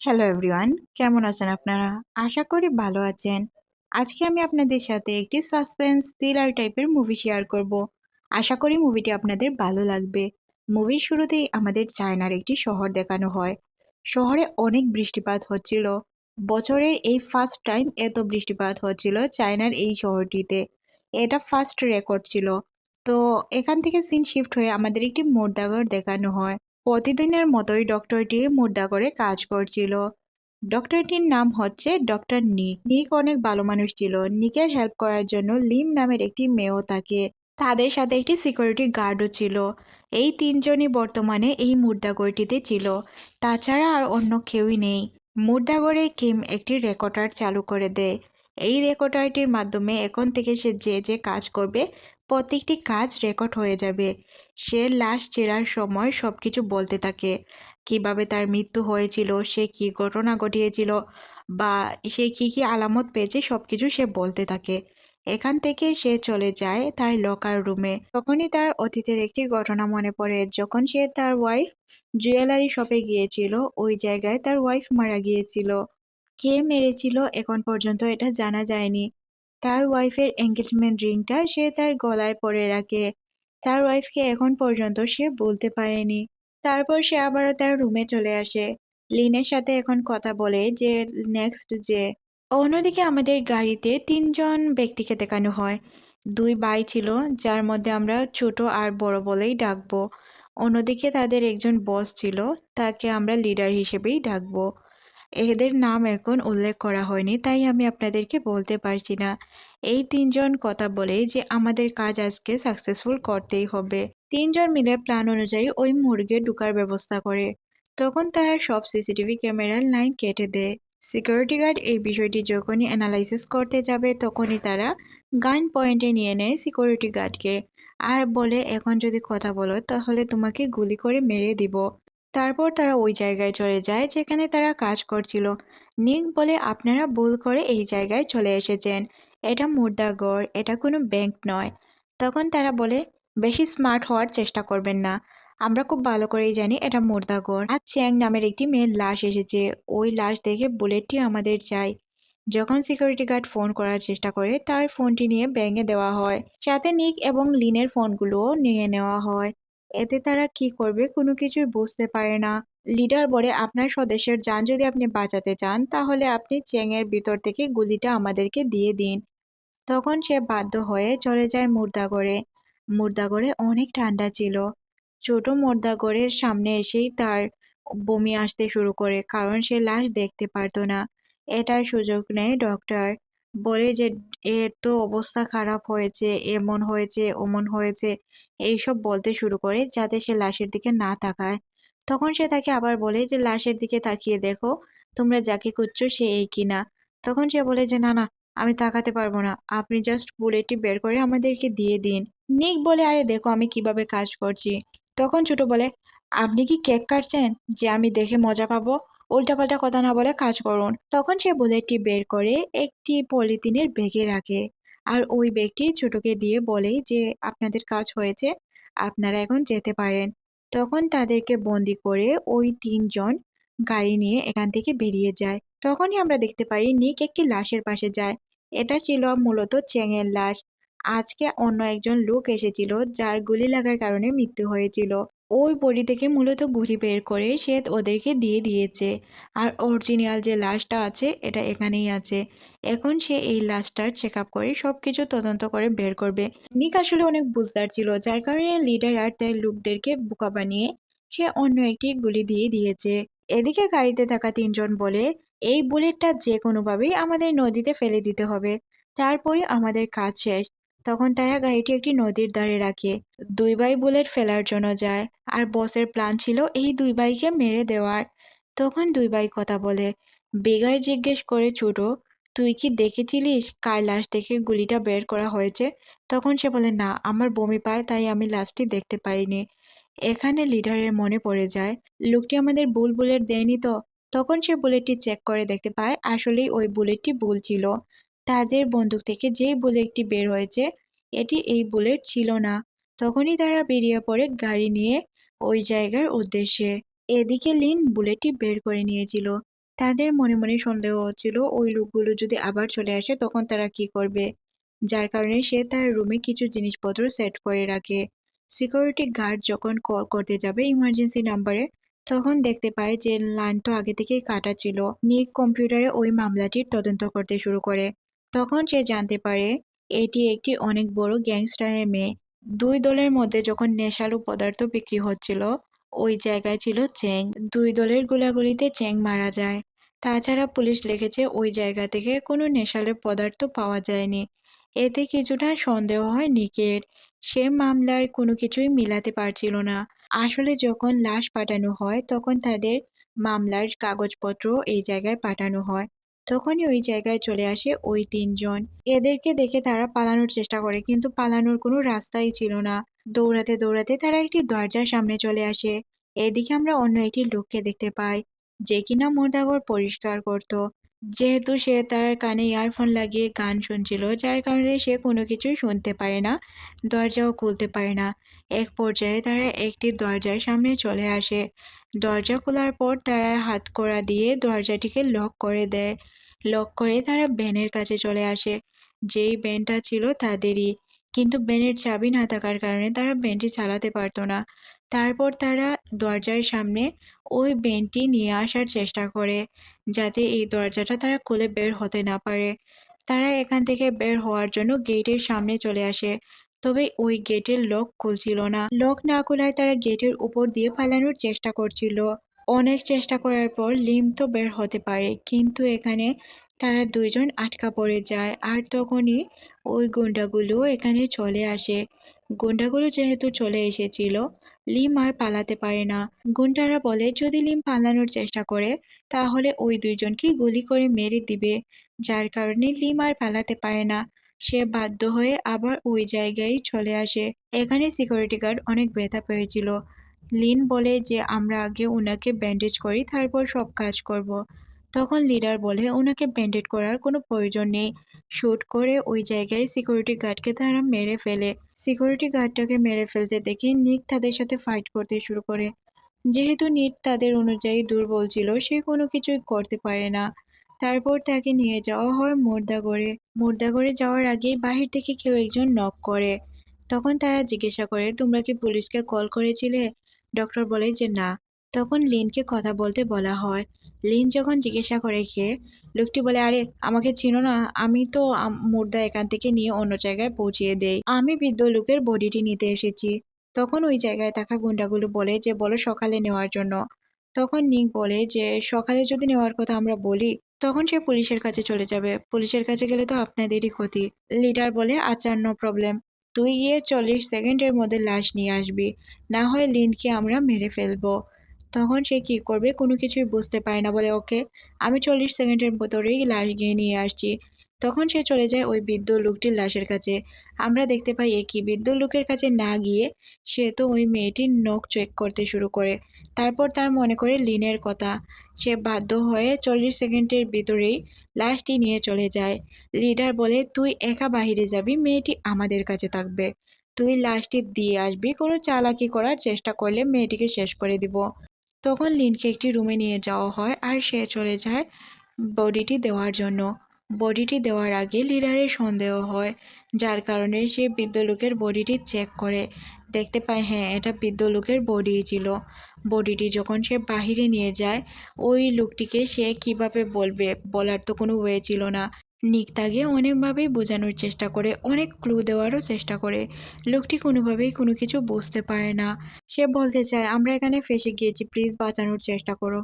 Hello everyone কেমন আছেন আপনারা? আশা করি ভালো আছেন। আজকে আমি আপনাদের সাথে একটি সাসপেন্স থ্রিলার টাইপের মুভি শেয়ার করব। আশা করি মুভিটি আপনাদের ভালো লাগবে। মুভির শুরুতেই আমাদের চায়নার একটি শহর দেখানো হয়। শহরে অনেক বৃষ্টিপাত হচ্ছিল। বছরের এই ফার্স্ট টাইম এত বৃষ্টিপাত হচ্ছিল চায়নার এই শহরটিতে। এটা ফার্স্ট রেকর্ড ছিল। তো এখান থেকে সিন শিফট হয়ে আমাদের একটি মোর্দাগর দেখানো হয়। প্রতিদিনের মতোই ডক্টরটি মুদ্রা করে কাজ করছিল। ডক্টরটির নাম হচ্ছে ডক্টর নিক। নিক অনেক ভালো মানুষ ছিল। নিকের হেল্প করার জন্য লিম নামের একটি মেয়েও থাকে তাদের সাথে একটি সিকিউরিটি গার্ডও ছিল। এই তিনজনই বর্তমানে এই মুদ্রাগরটিতে ছিল। তাছাড়া আর অন্য কেউই নেই। মুদ্রাগরে কিম একটি রেকর্ডার চালু করে দেয়। এই রেকর্ডারটির মাধ্যমে এখন থেকে সে যে যে কাজ করবে প্রত্যেকটি কাজ রেকর্ড হয়ে যাবে। সে লাশ চেরার সময় সব কিছু বলতে থাকে। কীভাবে তার মৃত্যু হয়েছিল, সে কি ঘটনা ঘটিয়েছিল বা সে কি কি আলামত পেয়েছে সব কিছু সে বলতে থাকে। এখান থেকে সে চলে যায় তার লকার রুমে তখনই তার অতীতের একটি ঘটনা মনে পড়ে। যখন সে তার ওয়াইফ জুয়েলারি শপে গিয়েছিল, ওই জায়গায় তার ওয়াইফ মারা গিয়েছিল। কে মেরেছিল এখন পর্যন্ত এটা জানা যায়নি। তার ওয়াইফের এঙ্গেজমেন্ট রিংটা সে তার গলায় পরে রাখে। তার ওয়াইফকে এখন পর্যন্ত সে বলতে পারেনি। তারপর সে আবারও তার রুমে চলে আসে। লিনের সাথে এখন কথা বলে যে নেক্সট যে। অন্যদিকে আমাদের গাড়িতে তিনজন ব্যক্তিকে দেখানো হয়। দুই ভাই ছিল, যার মধ্যে আমরা ছোট আর বড় বলেই ডাকবো। অন্যদিকে তাদের একজন বস ছিল, তাকে আমরা লিডার হিসেবেই ডাকবো। এদের নাম এখন উল্লেখ করা হয়নি, তাই আমি আপনাদেরকে বলতে পারছি না। এই তিনজন কথা বলে যে আমাদের কাজ আজকে সাকসেসফুল করতেই হবে। তিনজন মিলে প্ল্যান অনুযায়ী ওই মুরগে ঢুকার ব্যবস্থা করে। তখন তারা সব সিসিটিভি ক্যামেরার লাইন কেটে দেয়। সিকিউরিটি গার্ড এই বিষয়টি যখনই অ্যানালাইসিস করতে যাবে, তখনই তারা গান পয়েন্টে নিয়ে নেয় সিকিউরিটি গার্ডকে আর বলে, এখন যদি কথা বলো, তাহলে তোমাকে গুলি করে মেরে দিব। তারপর তারা ওই জায়গায় চলে যায় যেখানে তারা কাজ করছিল। নিক বলে, আপনারা ভুল করে এই জায়গায় চলে এসেছেন। এটা মুর্দাগড়, এটা কোনো ব্যাংক নয়। তখন তারা বলে, বেশি স্মার্ট হওয়ার চেষ্টা করবেন না। আমরা খুব ভালো করেই জানি এটা মুর্দাগড়। আর চ্যাং নামের একটি মেয়ের লাশ এসেছে। ওই লাশ দেখে বুলেটটি আমাদের চাই। যখন সিকিউরিটি গার্ড ফোন করার চেষ্টা করে, তার ফোনটি নিয়ে ব্যাঙে দেওয়া হয়। সাথে নিক এবং লিনের ফোনগুলোও নিয়ে নেওয়া হয়। এতে তারা কি করবে? কোনো কিছুই বুঝতে পারে না। লিডার বলে, আপনার স্বদেশের যান যদি আপনি বাঁচাতে চান, তাহলে আপনি চেংয়ের ভিতর থেকে গুলিটা আমাদেরকে দিয়ে দিন। তখন সে বাধ্য হয়ে চলে যায় মুর্দাগড়ে। মুর্দাগড়ে অনেক ঠান্ডা ছিল। ছোট মুর্দাগড়ের সামনে এসেই তার বমি আসতে শুরু করে, কারণ সে লাশ দেখতে পারতো না। এটার সুযোগ নেয় ডক্টর। বলে যে এর তো অবস্থা খারাপ হয়েছে, এমন হয়েছে, ওমন হয়েছে, এইসব বলতে শুরু করে যাতে সে লাশের দিকে না তাকায়। তখন সে তাকে আবার বলে যে, লাশের দিকে তাকিয়ে দেখো, তোমরা যাকে খুঁজছো সে এই কিনা তখন সে বলে যে, না না, আমি তাকাতে পারব না, আপনি জাস্ট বুলেটটি বের করে আমাদেরকে দিয়ে দিন। নিক বলে, আরে দেখো, আমি কীভাবে কাজ করছি? তখন ছোট বলে, আপনি কি কেক কাটছেন? যে আমি দেখে মজা পাবো? উল্টাপাল্টা কথা না বলে কাজ করুন। তখন সে বুলেটটি বের করে একটি পলিথিনের ব্যাগে রাখে। আর ওই ব্যক্তি ছোটকে দিয়ে বলে যে, আপনাদের কাজ হয়েছে, আপনারা এখন যেতে পারেন। তখন তাদেরকে বন্দি করে ওই তিনজন গাড়ি নিয়ে এখান থেকে বেরিয়ে যায়। তখনই আমরা দেখতে পাই নিক একটি লাশের পাশে যায়। এটা ছিল মূলত চেঙের লাশ। আজকে অন্য একজন লোক এসেছিল যার গুলি লাগার কারণে মৃত্যু হয়েছিল। ওই বডি থেকে মূলত গুলি বের করে সে ওদেরকে দিয়ে দিয়েছে। আর অরিজিনাল যে লাশটা আছে, এটা এখানেই আছে। এখন সে এই লাশটার চেক আপ করে সব কিছু তদন্ত করে বের করবে। নিক আসলে অনেক বুঝদার ছিল, যার কারণে লিডার আর তার লোকদেরকে বোকা বানিয়ে সে অন্য একটি গুলি দিয়ে দিয়েছে। এদিকে গাড়িতে থাকা তিনজন বলে, এই বুলেটটা যে কোনোভাবেই আমাদের নদীতে ফেলে দিতে হবে। তারপরে আমাদের কাজ শেষ। তখন তারা গাড়িটি একটি নদীর ধারে রাখে। দুই ভাই বুলেট ফেলার জন্য যায় আর বসের প্ল্যান ছিল এই দুই ভাইকে মেরে দেওয়ার। তখন দুই ভাই কথা বলে, বেগার জিজ্ঞেস করে ছোট তুই কি দেখেছিলিস কার লাশ দেখে গুলিটা বের করা হয়েছে? তখন সে বলে, না, আমার বমি পায়, তাই আমি লাশটি দেখতে পাইনি এখানে লিডারের মনে পড়ে যায়, লোকটি আমাদের বুল বুলেট দেয়নি তো? তখন সে বুলেটটি চেক করে দেখতে পায়, আসলেই ওই বুলেটটি ভুল ছিল। তাদের বন্দুক থেকে যেই বুলেটটি বের হয়েছে, এটি এই বুলেট ছিল না। তখনই তারা বেরিয়ে পড়ে গাড়ি নিয়ে ওই জায়গার উদ্দেশ্যে। এদিকে লিন বুলেটটি বের করে নিয়েছিল। তাদের মনে মনে সন্দেহ হচ্ছিল, ওই লোকগুলো যদি আবার চলে আসে, তখন তারা কি করবে? যার কারণে সে তার রুমে কিছু জিনিসপত্র সেট করে রাখে। সিকিউরিটি গার্ড যখন কল করতে যাবে ইমার্জেন্সি নাম্বারে তখন দেখতে পায় যে লাইন তো আগে থেকেই কাটা ছিল। নিক কম্পিউটারে ওই মামলাটির তদন্ত করতে শুরু করে। তখন সে জানতে পারে এটি একটি অনেক বড় গ্যাংস্টারের মেয়ে। দুই দলের মধ্যে যখন নেশালু পদার্থ বিক্রি হচ্ছিল, ওই জায়গায় ছিল চ্যাং। দুই দলের গোলাগুলিতে চ্যাং মারা যায়। তাছাড়া পুলিশ লিখেছে ওই জায়গা থেকে কোনো নেশালের পদার্থ পাওয়া যায়নি। এতে কিছুটা সন্দেহ হয় নিকের। সে মামলার কোনো কিছুই মিলাতে পারছিল না। আসলে যখন লাশ পাঠানো হয়, তখন তাদের মামলার কাগজপত্র এই জায়গায় পাঠানো হয়। তখনই ওই জায়গায় চলে আসে ওই তিনজন। এদেরকে দেখে তারা পালানোর চেষ্টা করে, কিন্তু পালানোর কোনো রাস্তাই ছিল না। দৌড়াতে দৌড়াতে তারা একটি দরজার সামনে চলে আসে। এদিকে আমরা অন্য একটি লোককে দেখতে পাই, যে কিনা মোর্দাঘর পরিষ্কার করত। যেহেতু সে তার কানে ইয়ারফোন লাগিয়ে গান শুনছিল, যার কারণে সে কোনো কিছুই শুনতে পারে না, দরজাও খুলতে পারে না। এক পর্যায়ে তারা একটি দরজার সামনে চলে আসে। দরজা খোলার পর তারা হাত করা দিয়ে দরজাটিকে লক করে দেয়। লক করে তারা ব্যানের কাছে চলে আসে। যেই ব্যানটা ছিল তাদেরই। কিন্তু ব্যানের চাবি না থাকার কারণে তারা ব্যানটি চালাতে পারতো না। তারপর তারা দরজার সামনে ওই ব্যানটি নিয়ে আসার চেষ্টা করে, যাতে এই দরজাটা তারা খুলে বের হতে না পারে। তারা এখান থেকে বের হওয়ার জন্য গেটের সামনে চলে আসে, তবে ওই গেটের লক খুলছিল না। লক না খোলায় তারা গেটের উপর দিয়ে পালানোর চেষ্টা করছিল। অনেক চেষ্টা করার পর লিম তো বের হতে পারে, কিন্তু এখানে তারা দুইজন আটকা পড়ে যায় আর তখনই ওই গুন্ডাগুলো এখানে চলে আসে। গুন্ডাগুলো যেহেতু চলে এসেছিল, লিম আর পালাতে পারে না। গুন্ডারা বলে, যদি লিম পালানোর চেষ্টা করে, তাহলে ওই দুইজনকে গুলি করে মেরে দিবে। যার কারণে লিম আর পালাতে পারে না। সে বাধ্য হয়ে আবার ওই জায়গায় চলে আসে। এখানে সিকিউরিটি গার্ড অনেক ব্যথা পেয়েছিল। লিন বলে যে, আমরা আগে ওনাকে ব্যান্ডেজ করি, তারপর সব কাজ করব। তখন লিডার বলে ওনাকে ব্যান্ডেড করার কোনো প্রয়োজন নেই। শ্যুট করে ওই জায়গায় সিকিউরিটি গার্ডকে তারা মেরে ফেলে। সিকিউরিটি গার্ডটাকে মেরে ফেলতে দেখে নিক তাদের সাথে ফাইট করতে শুরু করে। যেহেতু নিট তাদের অনুযায়ী দুর্বল ছিল, সে কোনো কিছুই করতে পারে না। তারপর তাকে নিয়ে যাওয়া হয় মুর্দাগড়ে। মুর্দাগড়ে যাওয়ার আগেই বাহির থেকে কেউ একজন নক করে। তখন তারা জিজ্ঞাসা করে, তোমরা কি পুলিশকে কল করেছিলে? ডক্টর বলে যে, না। তখন লিনকে কথা বলতে বলা হয়। লিন যখন জিজ্ঞাসা করে কে, লোকটি বলে, আরে, আমাকে চিনো না। আমি তো মুর্দা এখান থেকে নিয়ে অন্য জায়গায় পৌঁছিয়ে দেই। আমি বৃদ্ধ লোকের বডিটি নিতে এসেছি। তখন ওই জায়গায় থাকা গুন্ডাগুলো বলে যে, বলো সকালে নেওয়ার জন্য। তখন নিক বলে যে, সকালে যদি নেওয়ার কথা আমরা বলি, তখন সে পুলিশের কাছে চলে যাবে। পুলিশের কাছে গেলে তো আপনাদেরই ক্ষতি। লিডার বলে আচ্ছা নো প্রবলেম। তুই গিয়ে চল্লিশ সেকেন্ডের মধ্যে লাশ নিয়ে আসবি। না হয় লিনকে আমরা মেরে ফেলব। তখন সে কি করবে কোনো কিছুই বুঝতে পারে না বলে ওকে। আমি চল্লিশ সেকেন্ডের ভেতরেই লাশ গিয়ে নিয়ে আসছি। তখন সে চলে যায় ওই বৃদ্ধ লোকটির লাশের কাছে। আমরা দেখতে পাই একই বৃদ্ধ লোকের কাছে না গিয়ে সে তো ওই মেয়েটির নখ চেক করতে শুরু করে। তারপর তার মনে করে লিনের কথা। সে বাধ্য হয়ে চল্লিশ সেকেন্ডের ভিতরেই লাশটি নিয়ে চলে যায়। লিডার বলে, তুই একা বাহিরে যাবি, মেয়েটি আমাদের কাছে থাকবে। তুই লাশটি দিয়ে আসবি, কোনো চালাকি করার চেষ্টা করলে মেয়েটিকে শেষ করে দিব। তখন লিনকে একটি রুমে নিয়ে যাওয়া হয় আর সে চলে যায় বডিটি দেওয়ার জন্য। বডিটি দেওয়ার আগে লিডারের সন্দেহ হয়, যার কারণে সে বৃদ্ধ লোকের বডিটি চেক করে। দেখতে পায় হ্যাঁ এটা বৃদ্ধ লোকের বডি ছিল। বডিটি যখন সে বাহিরে নিয়ে যায়, ওই লোকটিকে সে কীভাবে বলবে বলার তো কোনো ওয়ে ছিল না। নিক তাকে অনেকভাবেই বোঝানোর চেষ্টা করে, অনেক ক্লু দেওয়ারও চেষ্টা করে। লোকটি কোনোভাবেই কোনো কিছু বুঝতে পারে না। সে বলতে চায়, আমরা এখানে ফেসে গিয়েছি প্লিজ বাঁচানোর চেষ্টা করো।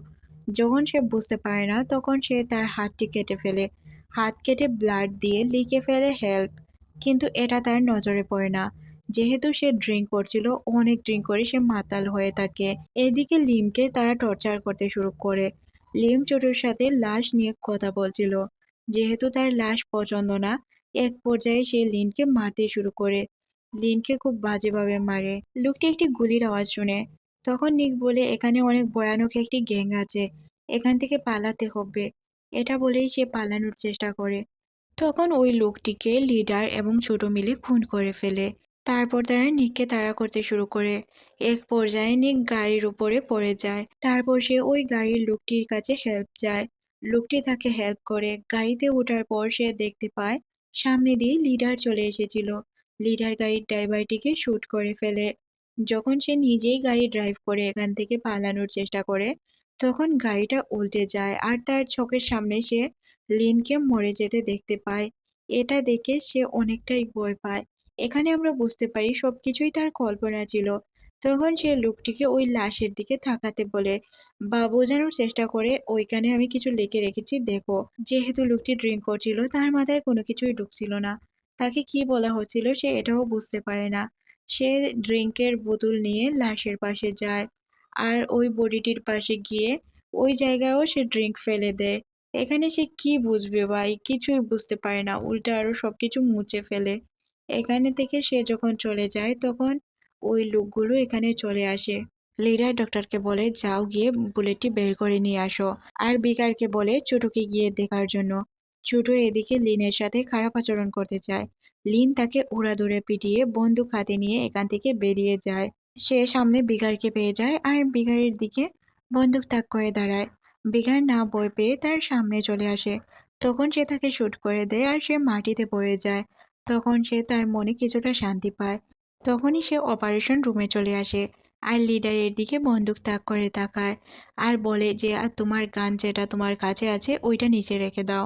যখন সে বুঝতে পারে না, তখন সে তার হাতটি কেটে ফেলে। হাত কেটে ব্লাড দিয়ে লিখে ফেলে হেল্প কিন্তু এটা তার নজরে পড়ে না। যেহেতু সে ড্রিঙ্ক করছিল, অনেক ড্রিঙ্ক করে সে মাতাল হয়ে থাকে। এদিকে লিমকে তারা টর্চার করতে শুরু করে। লিম ছোটোর সাথে লাশ নিয়ে কথা বলছিল। যেহেতু তার লাশ পছন্দ না, এক পর্যায়ে সে লিনকে মারতে শুরু করে। লিনকে খুব বাজেভাবে মারে। লোকটি একটি গুলির আওয়াজ শুনে। তখন নিক বলে, এখানে অনেক ভয়ানক একটি গ্যাং আছে। এখান থেকে পালাতে হবে। এটা বলেই সে পালানোর চেষ্টা করে। তখন ওই লোকটিকে লিডার এবং ছোট মিলে খুন করে ফেলে। তারপর তারা নিককে তাড়া করতে শুরু করে। এক পর্যায়ে নিক গাড়ির উপরে পড়ে যায়। তারপর সে ওই গাড়ির লোকটির কাছে হেল্প যায়। লোকটি তাকে হেল্প করে। গাড়িতে ওঠার পর সে দেখতে পায়, সামনে দিয়ে লিডার চলে এসেছিল। লিডার গাড়ির ড্রাইভারটিকে শ্যুট করে ফেলে। যখন সে নিজেই গাড়ি ড্রাইভ করে এখান থেকে পালানোর চেষ্টা করে, তখন গাড়িটা উল্টে যায় আর তার চোখের সামনে সে লিনকে মরে যেতে দেখতে পায়। এটা দেখে সে অনেকটাই ভয় পায়। এখানে আমরা বুঝতে পারি সবকিছুই তার কল্পনা ছিল। তখন সে লোকটিকে ওই লাশের দিকে তাকাতে বলে, বা, বোঝানোর চেষ্টা করে, ওইখানে আমি কিছু লিখে রেখেছি, দেখো। যেহেতু লোকটি ড্রিঙ্ক করছিল, তার মাথায় কোনো কিছুই ঢুকছিল না। তাকে কি বলা হচ্ছিল সে এটাও বুঝতে পারে না। সে ড্রিঙ্কের বোতল নিয়ে লাশের পাশে যায় আর ওই বডিটির পাশে গিয়ে ওই জায়গায়ও সে ড্রিঙ্ক ফেলে দেয়। এখানে সে কি বুঝবে ভাই? কিছুই বুঝতে পারে না। উল্টা আরও সবকিছু মুছে ফেলে। এখানে থেকে সে যখন চলে যায়, তখন ওই লোকগুলো এখানে চলে আসে। লিডার ডক্টরকে বলে, যাও গিয়ে বুলেটটি বের করে নিয়ে আসো। আর বিকারকে বলে ছোটকে গিয়ে দেখার জন্য। ছোট এদিকে লিনের সাথে খারাপ আচরণ করতে চায়। লিন তাকে উড়াদুড়ে পিটিয়ে বন্দুক হাতে নিয়ে এখান থেকে বেরিয়ে যায়। সে সামনে বিকারকে পেয়ে যায় আর বিকারের দিকে বন্দুক তাক করে দাঁড়ায়। বিকার না বই পেয়ে তার সামনে চলে আসে। তখন সে তাকে শ্যুট করে দেয় আর সে মাটিতে পড়ে যায়। তখন সে তার মনে কিছুটা শান্তি পায়। তখনই সে অপারেশন রুমে চলে আসে আর লিডারের দিকে বন্দুক তাক করে তাকায় আর বলে যে, আর তোমার গান যেটা তোমার কাছে আছে, ওইটা নিচে রেখে দাও।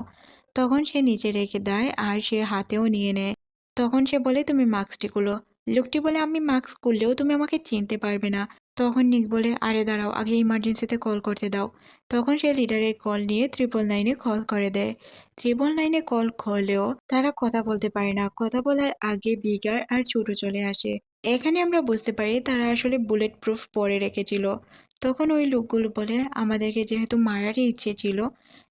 তখন সে নিচে রেখে দেয় আর সে হাতেও নিয়ে নেয়। তখন সে বলে, তুমি মাস্কটি খুলো। লোকটি বলে, আমি মাস্ক খুললেও তুমি আমাকে চিনতে পারবে না। তখন নিক বলে, আরে দাঁড়াও, আগে ইমার্জেন্সিতে কল করতে দাও। তখন সে লিডারের কল নিয়ে ট্রিপল নাইনে কল করে দেয়। ট্রিপল নাইনে কল করলেও তারা কথা বলতে পারে না। কথা বলার আগে বিগার আর ছোট চলে আসে। এখানে আমরা বুঝতে পারি তারা আসলে বুলেট প্রুফ পরে রেখেছিল। তখন ওই লোকগুলো বলে, আমাদেরকে যেহেতু মারারই ইচ্ছে ছিল,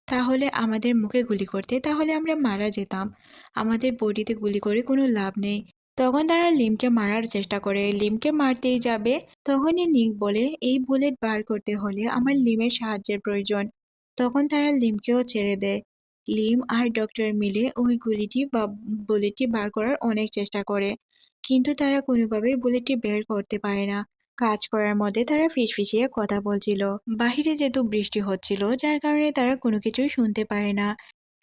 তাহলে আমাদের মুখে গুলি করতে, তাহলে আমরা মারা যেতাম। আমাদের বডিতে গুলি করে কোনো লাভ নেই। তখন তারা লিমকে মারার চেষ্টা করে। লিমকে মারতেই যাবে, তখনই নিক বলে, এই বুলেট বার করতে হলে আমার লিমের সাহায্যের প্রয়োজন। তখন তারা লিমকেও ছেড়ে দেয়। লিম আর ডক্টর মিলে ওই গুলিটি বা বুলেটটি বার করার অনেক চেষ্টা করে। কিন্তু তারা কোনোভাবেই বুলেটটি বের করতে পারে না। কাজ করার মধ্যে তারা ফিসফিসিয়ে কথা বলছিল। বাহিরে যেহেতু বৃষ্টি হচ্ছিল, যার কারণে তারা কোনো কিছুই শুনতে পারে না।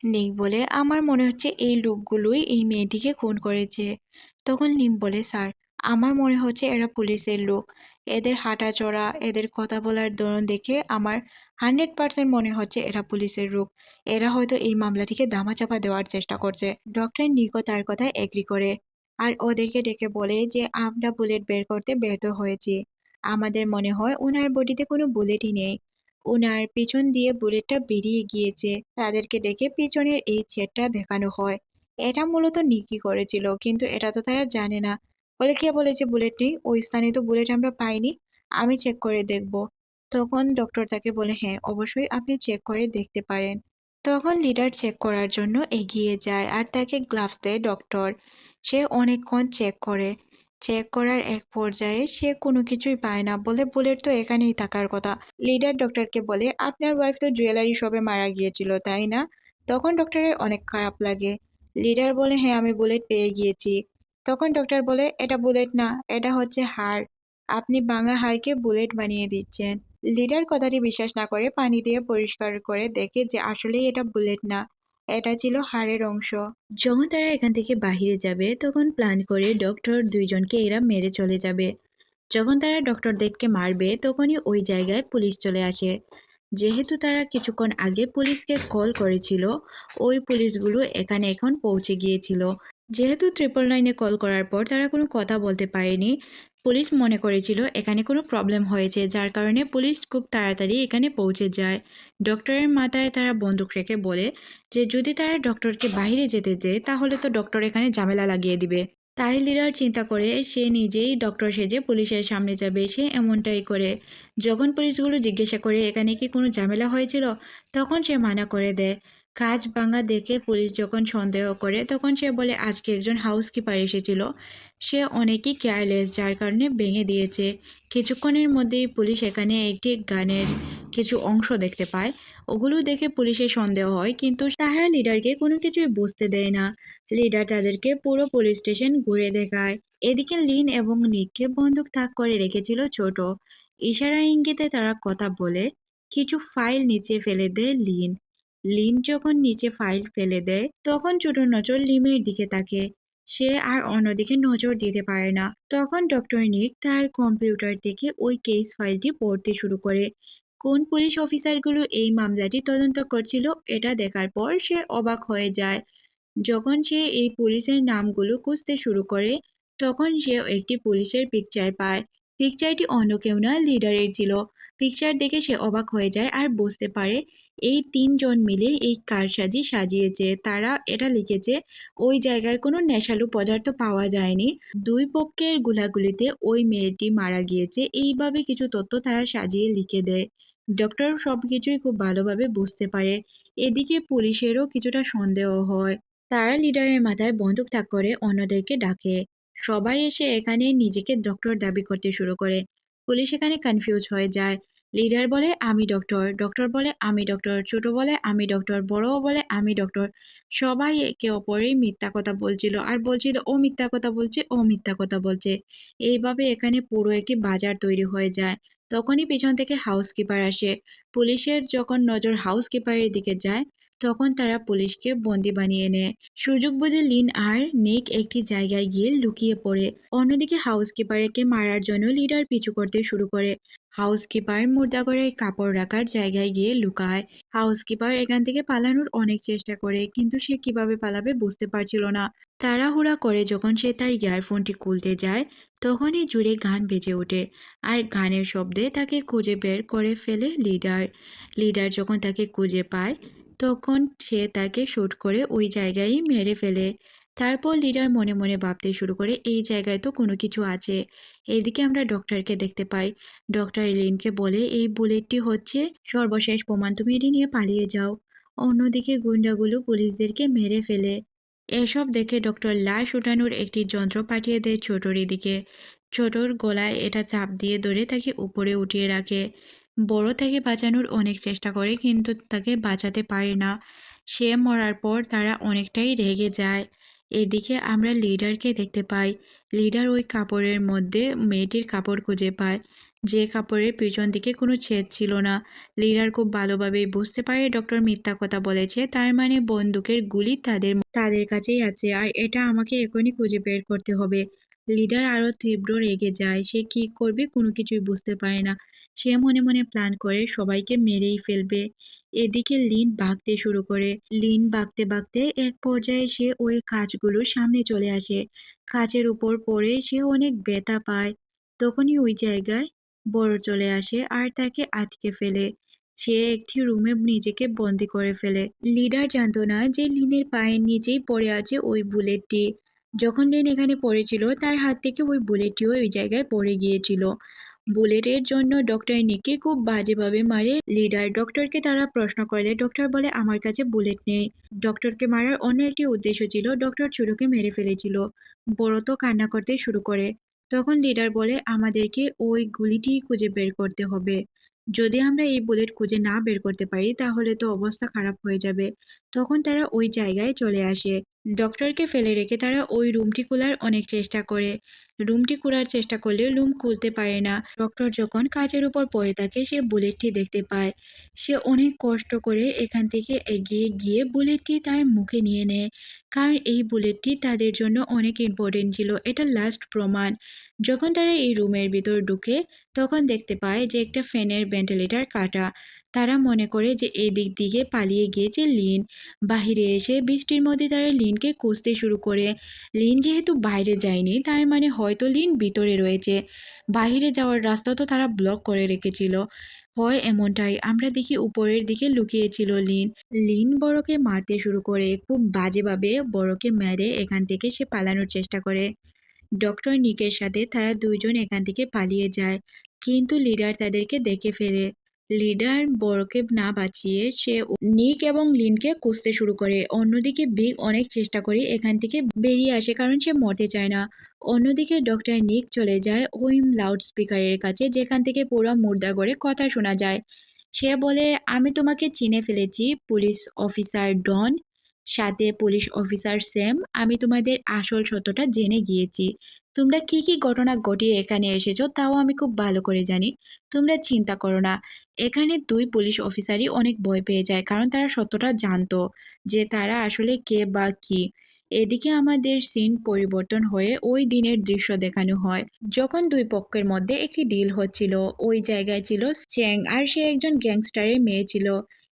নিক বলে, আমার মনে হচ্ছে এই লোকগুলোই এই মেয়েটিকে খুন করেছে। তখন নিম বলে, স্যার, আমার মনে হচ্ছে এরা পুলিশের লোক। এদের হাঁটা চড়া এদের কথা বলার ধরন দেখে আমার হান্ড্রেড পার্সেন্ট মনে হচ্ছে এরা পুলিশের লোক। এরা হয়তো এই মামলাটিকে দামাচাপা দেওয়ার চেষ্টা করছে। ডক্টর নিকো তার কথায় এগ্রি করে। আর ওদেরকে ডেকে বলে যে, আমরা বুলেট বের করতে ব্যর্থ হয়েছি। আমাদের মনে হয় ওনার বডিতে কোনো বুলেটই নেই। ওনার পিছন দিয়ে বুলেটটা বেরিয়ে গিয়েছে। তাদেরকে ডেকে পিছনের এই ছেটটা দেখানো হয়। এটা মূলত নিকি করেছিল, কিন্তু এটা তো তারা জানে না। বলে কে বলেছে, বুলেট নেই ওই স্থানে তো বুলেট আমরা পাইনি, আমি চেক করে দেখব। তখন ডক্টর তাকে বলে হ্যাঁ অবশ্যই আপনি চেক করে দেখতে পারেন। তখন লিডার চেক করার জন্য এগিয়ে যায়, আর তাকে গ্লাভস দেয় ডক্টর সে অনেকক্ষণ চেক করে। চেক করার এক পর্যায়ে সে কোনো কিছুই পায় না বলে বুলেট তো এখানেই থাকার কথা। লিডার ডক্টরকে বলে, আপনার ওয়াইফ তো জুয়েলারি শপে মারা গিয়েছিল, তাই না? তখন ডক্টরের অনেক খারাপ লাগে। লিডার বলে হ্যাঁ আমি বুলেট পেয়ে গিয়েছি। তখন ডক্টর বলে, এটা বুলেট না, এটা হচ্ছে হাড়। আপনি বাঙা হাড়কে বুলেট বানিয়ে দিচ্ছেন। লিডার কথাটি বিশ্বাস না করে পানি দিয়ে পরিষ্কার করে দেখে যে আসলেই এটা বুলেট না। এটা ছিল হাড়ের অংশ। যখন তারা এখান থেকে বাহিরে যাবে, তখন প্ল্যান করে ডক্টর দুইজনকে এরা মেরে চলে যাবে। যখন তারা ডক্টর ডক্টরদেরকে মারবে, তখনই ওই জায়গায় পুলিশ চলে আসে। যেহেতু তারা কিছুক্ষণ আগে পুলিশকে কল করেছিল, ওই পুলিশগুলো এখানে এখন পৌঁছে গিয়েছিল। যেহেতু ট্রিপল নাইনে কল করার পর তারা কোনো কথা বলতে পারেনি পুলিশ মনে করেছিল এখানে কোনো প্রবলেম হয়েছে, যার কারণে পুলিশ খুব তাড়াতাড়ি এখানে পৌঁছে যায়। ডক্টরের মাথায় তারা বন্দুক রেখে বলে যে, যদি তারা ডক্টরকে বাইরে যেতে দেয়, তাহলে তো ডক্টর এখানে ঝামেলা লাগিয়ে দিবে। তাই লিডার চিন্তা করে, সে নিজেই ডক্টর সেজে পুলিশের সামনে যাবে, সে এমনটাই করে। যখন পুলিশগুলো জিজ্ঞাসা করে, এখানে কি কোনো ঝামেলা হয়েছিল? তখন সে মানা করে দেয় কাজ ভাঙা দেখে পুলিশ যখন সন্দেহ করে, তখন সে বলে, আজকে একজন হাউসকিপার এসেছিল। সে অনেকই কেয়ারলেস যার কারণে ভেঙে দিয়েছে। কিছুক্ষণের মধ্যেই পুলিশ এখানে একটি গানের কিছু অংশ দেখতে পায়। ওগুলো দেখে পুলিশের সন্দেহ হয়, কিন্তু তারা লিডারকে কোনো কিছুই বুঝতে দেয় না। লিডার তাদেরকে পুরো পুলিশ স্টেশন ঘুরে দেখায়। এদিকে লিন এবং নিককে বন্দুক তাক করে রেখেছিল ছোট। ইশারা ইঙ্গিতে তারা কথা বলে, কিছু ফাইল নিচে ফেলে দেয় লিন। লিন যখন নিচে ফাইল ফেলে দেয়, তখন ছোট নজর লিমের দিকে তাকে। সে আর অন্যদিকে নজর দিতে পারে না। তখন ডক্টর নিক তার কম্পিউটার থেকে ওই কেস ফাইলটি পড়তে শুরু করে। কোন পুলিশ অফিসারগুলো এই মামলাটি তদন্ত করছিল, এটা দেখার পর সে অবাক হয়ে যায়। যখন সে এই পুলিশের নামগুলো খুঁজতে শুরু করে, তখন সে একটি পুলিশের পিকচার পায়। পিকচারটি অন্য কেউ না লিডারের ছিল। পিকচার দেখে সে অবাক হয়ে যায় আর বুঝতে পারে এই তিনজন মিলে এই কারসাজি সাজিয়েছে। তারা এটা লিখেছে, ওই জায়গায় কোনো নেশালু পদার্থ পাওয়া যায়নি। দুই পক্ষের গুলাগুলিতে ওই মেয়েটি মারা গিয়েছে। এইভাবে কিছু তথ্য তারা সাজিয়ে লিখে দেয়। ডক্টর সব কিছুই খুব ভালোভাবে বুঝতে পারে। এদিকে পুলিশেরও কিছুটা সন্দেহ হয়। তারা লিডারের মাথায় বন্দুক তাক করে অন্যদেরকে ডাকে। সবাই এসে এখানে নিজেকে ডক্টর দাবি করতে শুরু করে। পুলিশ এখানে কনফিউজ হয়ে যায়। লিডার বলে, আমি ডক্টর ডক্টর বলে, আমি ডক্টর ছোট বলে, আমি ডক্টর বড় বলে, আমি ডক্টর সবাই একে অপরেই মিথ্যা কথা বলছিল। আর বলছিল, ও মিথ্যা কথা বলছে, ও মিথ্যা কথা বলছে। এইভাবে এখানে পুরো একটি বাজার তৈরি হয়ে যায়। তখনই পিছন থেকে হাউসকিপার আসে। পুলিশের যখন নজর হাউসকিপারের দিকে যায় তখন তারা পুলিশকে বন্দি বানিয়ে নেয়। সুযোগ বুঝে লিন আর নিক একটি জায়গায় গিয়ে লুকিয়ে পড়ে। অন্যদিকে হাউসকিপারকে মারার জন্য লিডার পিছু করতে শুরু করে। হাউসকিপার মুর্দাঘরের কাপড় রাখার জায়গায় গিয়ে লুকায়। হাউসকিপার এখান থেকে পালানোর অনেক চেষ্টা করে, কিন্তু সে কীভাবে পালাবে বুঝতে পারছিল না। তাড়াহুড়া করে যখন সে তার ইয়ারফোনটি খুলতে যায়, তখনই জুড়ে গান বেজে ওঠে আর গানের শব্দে তাকে খুঁজে বের করে ফেলে লিডার। লিডার যখন তাকে খুঁজে পায় তখন সে তাকে শ্যুট করে ওই জায়গায় মেরে ফেলে। তারপর লিডার মনে মনে ভাবতে শুরু করে, এই জায়গায় তো কোনো কিছু আছে। এদিকে আমরা ডক্টরকে দেখতে পাই। ডক্টর এলিনকে বলে, এই বুলেটটি হচ্ছে সর্বশেষ প্রমাণ তুমি এটি নিয়ে পালিয়ে যাও। অন্যদিকে গুন্ডাগুলো পুলিশদেরকে মেরে ফেলে। এসব দেখে ডক্টর লাশ উঠানোর একটি যন্ত্র পাঠিয়ে দেয় ছোটর এদিকে। ছোটর গলায় এটা চাপ দিয়ে ধরে তাকে উপরে উঠিয়ে রাখে। বড় থেকে বাঁচানোর অনেক চেষ্টা করে, কিন্তু তাকে বাঁচাতে পারে না। সে মরার পর তারা অনেকটাই রেগে যায়। এদিকে আমরা লিডারকে দেখতে পাই। লিডার ওই কাপড়ের মধ্যে মেয়েটির কাপড় খুঁজে পায়। যে কাপড়ের পিছন দিকে কোনো ছেদ ছিল না। লিডার খুব ভালোভাবেই বুঝতে পারে ডক্টর মিথ্যা কথা বলেছে। তার মানে বন্দুকের গুলি তাদের তাদের কাছেই আছে। আর এটা আমাকে এখনই খুঁজে বের করতে হবে। লিডার আরও তীব্র রেগে যায়। সে কি করবে কোনো কিছুই বুঝতে পারে না। সে মনে মনে প্ল্যান করে সবাইকে মেরেই ফেলবে। এদিকে লিন ভাগতে শুরু করে। লিন ভাগতে ভাগতে এক পর্যায়ে সে ওই কাঁচগুলোর সামনে চলে আসে। কাঁচের উপর পড়ে সে অনেক ব্যথা পায়। তখনই ওই জায়গায় বড় চলে আসে আর তাকে আটকে ফেলে। সে একটি রুমে নিজেকে বন্দি করে ফেলে। লিডার জানতো না যে লিনের পায়ের নিচেই পড়ে আছে ওই বুলেটটি। যখন লিন এখানে পড়েছিল, তার হাত থেকে ওই বুলেটটিও ওই জায়গায় পড়ে গিয়েছিল। বুলেটের জন্য ডক্টর নিকে খুব বাজেভাবে মারে। লিডার ডক্টরকে তারা প্রশ্ন করলে, ডক্টর বলে, আমার কাছে বুলেট নেই। ডক্টরকে মারার অন্য একটি উদ্দেশ্য ছিল, ডক্টর ছোটকে মেরে ফেলেছিল। বড় তো কান্না করতে শুরু করে। তখন লিডার বলে, আমাদেরকে ওই গুলিটি খুঁজে বের করতে হবে। যদি আমরা এই বুলেট খুঁজে না বের করতে পারি, তাহলে তো অবস্থা খারাপ হয়ে যাবে। তখন তারা ওই জায়গায় চলে আসে। ডক্টরকে ফেলে রেখে তারা ওই রুমটি খোলার অনেক চেষ্টা করে। রুমটি খোলার চেষ্টা করলেও রুম খুলতে পারে না। ডক্টর যখন কাজের উপর পড়ে থাকে, সে বুলেটটি দেখতে পায়। সে অনেক কষ্ট করে এখান থেকে এগিয়ে গিয়ে বুলেটটি তার মুখে নিয়ে নেয়। কারণ এই বুলেটটি তাদের জন্য অনেক ইম্পর্টেন্ট ছিল। এটা লাস্ট প্রমাণ। যখন তারা এই রুমের ভিতর ঢুকে, তখন দেখতে পায় যে একটা ফ্যানের ভেন্টিলেটার কাটা। তারা মনে করে যে এই দিক দিকে পালিয়ে গিয়েছে লিন। বাহিরে এসে বৃষ্টির মধ্যে তারা লিনকে খুঁজতে শুরু করে। লিন যেহেতু বাইরে যায়নি, তার মানে হয়তো লিন ভিতরে রয়েছে। বাহিরে যাওয়ার রাস্তা তো তারা ব্লক করে রেখেছিল। হয় এমনটাই, আমরা দেখি উপরের দিকে লুকিয়েছিল লিন। লিন বড়কে মারতে শুরু করে, খুব বাজেভাবে বড়কে মেরে এখান থেকে সে পালানোর চেষ্টা করে। ডক্টর নিকের সাথে তারা দুইজন এখান থেকে পালিয়ে যায়, কিন্তু লিডার তাদেরকে দেখে ফেলে লিডার বড়কে না বাঁচিয়ে সে নিক এবং লিনকে কুসতে শুরু করে। অন্যদিকে বিগ অনেক চেষ্টা করে এখান থেকে বেরিয়ে আসে কারণ সে মরতে চায় না। অন্যদিকে ডক্টর নিক চলে যায় ওই লাউড স্পিকারের কাছে, যেখান থেকে পুরো মুর্দা করে কথা শোনা যায়। সে বলে, আমি তোমাকে চিনে ফেলেছি, পুলিশ অফিসার ডন। সাথে পুলিশ অফিসার স্যাম আমি তোমাদের আসল সত্যটা জেনে গিয়েছি। তোমরা কি কি ঘটনা ঘটিয়ে এখানে এসেছ তাও আমি খুব ভালো করে জানি। তোমরা চিন্তা করো না। এখানে দুই পুলিশ অফিসারই অনেক ভয় পেয়ে যায়, কারণ তারা সত্যটা জানতো যে তারা আসলে কে বা কি। এদিকে আমাদের সিন পরিবর্তন হয়ে ওই দিনের দৃশ্য দেখানো হয়। যখন দুই পক্ষের মধ্যে একটি ডিল হচ্ছিল, ওই জায়গায় ছিল চ্যাং আর সে একজন গ্যাংস্টারের মেয়ে ছিল।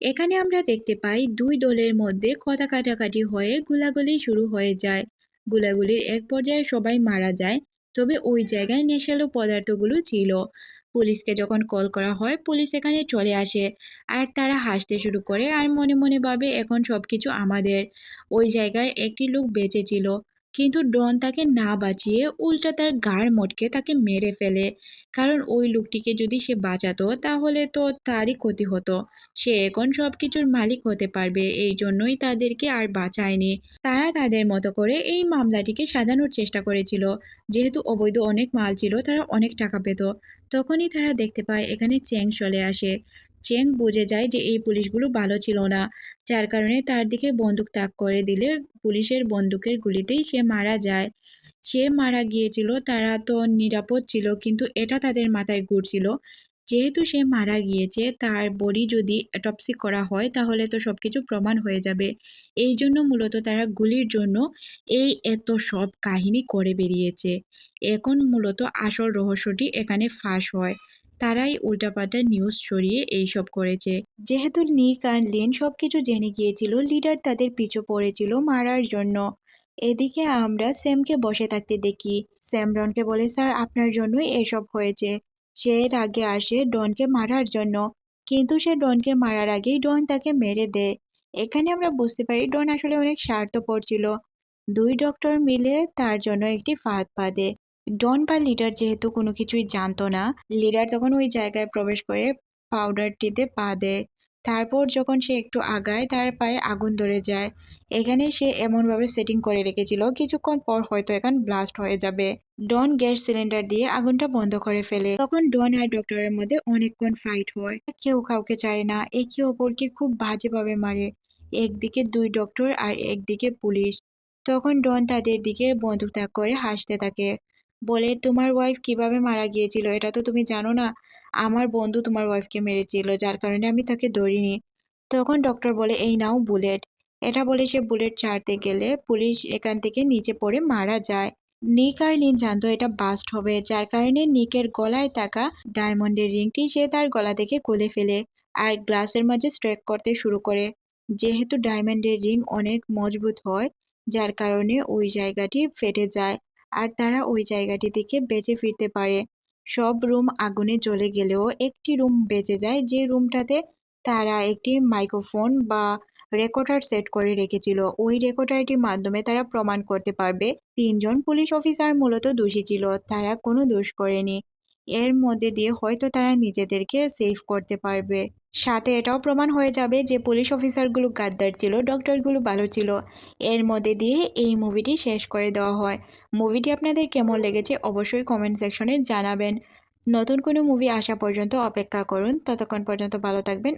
এখানে আমরা দেখতে পাই দুই দলের মধ্যে কথা কাটাকাটি হয়ে গুলাগুলি শুরু হয়ে যায়। গুলাগুলির এক পর্যায়ে সবাই মারা যায়, তবে ওই জায়গায় নেশালো পদার্থগুলো ছিল। পুলিশকে যখন কল করা হয়, পুলিশ এখানে চলে আসে আর তারা হাসতে শুরু করে আর মনে মনে ভাবে, এখন সব কিছু আমাদের। ওই জায়গায় একটি লোক বেঁচে ছিল। কিন্তু ডন তাকে না বাঁচিয়ে উল্টা তার গাড় মটকে তাকে মেরে ফেলে। কারণ ওই লোকটিকে যদি সে বাঁচাতো, তাহলে তো তারই ক্ষতি হতো। সে এখন সব কিছুর মালিক হতে পারবে, এই জন্যই তাদেরকে আর বাঁচায়নি। তারা তাদের মতো করে এই মামলাটিকে সাজানোর চেষ্টা করেছিল। যেহেতু অবৈধ অনেক মাল ছিল, তারা অনেক টাকা পেত। তখনই তারা দেখতে পায়, এখানে চেং চলে আসে। চেং বুঝে যায় যে এই পুলিশগুলো ভালো ছিল না। যার কারণে তার দিকে বন্দুক তাক করে দিলে পুলিশের বন্দুকের গুলিতেই সে মারা যায়। সে মারা গিয়েছিল, তারা তো নিরাপদ ছিল, কিন্তু এটা তাদের মাথায় ঘুরছিল। যেহেতু সে মারা গিয়েছে, তার বডি যদি অ্যাটপসি করা হয়, তাহলে তো সব কিছু প্রমাণ হয়ে যাবে। এই জন্য মূলত তারা গুলির জন্য এই এত সব কাহিনী করে বেরিয়েছে। এখন মূলত আসল রহস্যটি এখানে ফাঁস হয়। তারাই উল্টাপাল্টা নিউজ ছড়িয়ে এইসব করেছে। যেহেতু নিক আর লিন সব কিছু জেনে গিয়েছিল, লিডার তাদের পিছু পড়েছিল মারার জন্য। এদিকে আমরা স্যামকে বসে থাকতে দেখি। স্যাম ডনকে বলে, স্যার, আপনার জন্যই এসব হয়েছে। সে এর আগে আসে ডনকে মারার জন্য। কিন্তু সে ডনকে মারার আগেই ডন তাকে মেরে দেয়। এখানে আমরা বুঝতে পারি ডন আসলে অনেক স্বার্থপর ছিল। দুই ডক্টর মিলে তার জন্য একটি ফাঁদ পাতে ডন বা লিডার যেহেতু কোনো কিছুই জানতো না লিডার তখন ওই জায়গায় প্রবেশ করে পাউডারটিতে পা দেয়। তারপর যখন সে একটু আগায়, তার পায়ে আগুন ধরে যায়। এখানে সে এমনভাবে সেটিং করে রেখেছিল, কিছুক্ষণ পর হয়তো এখন ব্লাস্ট হয়ে যাবে। ডন গ্যাস সিলিন্ডার দিয়ে আগুনটা বন্ধ করে ফেলে। তখন ডন আর ডক্টরের মধ্যে অনেকক্ষণ ফাইট হয়। কেউ কাউকে চায় না, একে অপরকে খুব বাজেভাবে মারে। একদিকে দুই ডক্টর আর একদিকে পুলিশ। তখন ডন তাদের দিকে বন্দুক তাক করে হাসতে থাকে। বলে, তোমার ওয়াইফ কীভাবে মারা গিয়েছিল? এটা তো তুমি জানো না। আমার বন্ধু তোমার ওয়াইফকে মেরেছিল, যার কারণে আমি তাকে ধরিনি। তখন ডক্টর বলে, এই নাও বুলেট এটা বলে সে বুলেট ছাড়তে গেলে পুলিশ এখান থেকে নিচে পড়ে মারা যায়। নিক আর লিন জানতো এটা বাস্ট হবে, যার কারণে নিকের গলায় থাকা ডায়মন্ডের রিংটি সে তার গলা থেকে খুলে ফেলে আর গ্লাসের মাঝে স্ট্রেক করতে শুরু করে। যেহেতু ডায়মন্ডের রিং অনেক মজবুত হয়, যার কারণে ওই জায়গাটি ফেটে যায়। আর তারা ওই জায়গাটি থেকে বেঁচে ফিরতে পারে। সব রুম আগুনে জ্বলে গেলেও একটি রুম বেঁচে যায়, যে রুমটাতে তারা একটি মাইক্রোফোন বা রেকর্ডার সেট করে রেখেছিল। ওই রেকর্ডারটির মাধ্যমে তারা প্রমাণ করতে পারবে, তিনজন পুলিশ অফিসার মূলত দোষী ছিল, তারা কোনো দোষ করেনি। এর মধ্যে দিয়ে হয়তো তারা নিজেদেরকে সেভ করতে পারবে। সাথে এটাও প্রমাণ হয়ে যাবে যে পুলিশ অফিসারগুলো গাদ্দার ছিল, ডক্টরগুলো ভালো ছিল। এর মধ্যে দিয়ে এই মুভিটি শেষ করে দেওয়া হয়। মুভিটি আপনাদের কেমন লেগেছে অবশ্যই কমেন্ট সেকশনে জানাবেন। নতুন কোনো মুভি আসা পর্যন্ত অপেক্ষা করুন। ততক্ষণ পর্যন্ত ভালো থাকবেন।